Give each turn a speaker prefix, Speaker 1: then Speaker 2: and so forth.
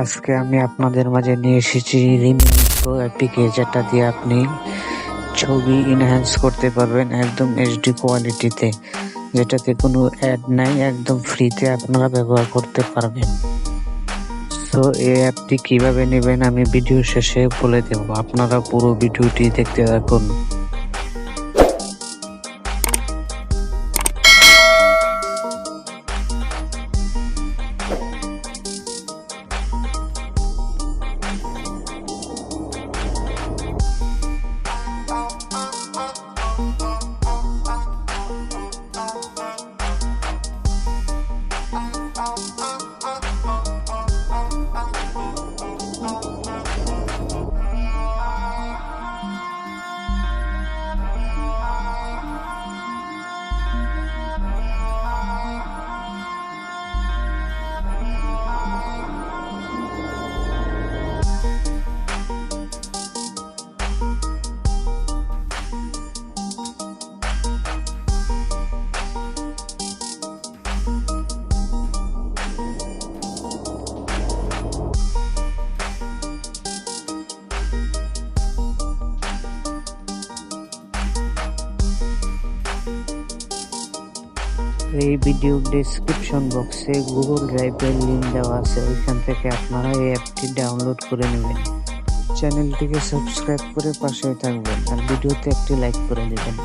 Speaker 1: আজকে আমি আপনাদের মাঝে নিয়ে এসেছি রিমিনি অ্যাপিকে যেটা দিয়ে আপনি ছবি ইনহ্যান্স করতে পারবেন একদম এইচডি কোয়ালিটিতে যেটাতে কোনো অ্যাড নাই, একদম ফ্রিতে আপনারা ব্যবহার করতে পারবেন। তো এই অ্যাপটি কীভাবে নেবেন আমি ভিডিও শেষে বলে দেব। আপনারা পুরো ভিডিওটি দেখতে থাকুন। এই ভিডিও ডেসক্রিপশন বক্সে গুগল ড্রাইভের লিঙ্ক দেওয়া আছে, ওইখান থেকে আপনারা এই অ্যাপটি ডাউনলোড করে নেবেন। চ্যানেলটিকে সাবস্ক্রাইব করে পাশে থাকবেন, আর ভিডিওতে একটি লাইক করে দেবেন।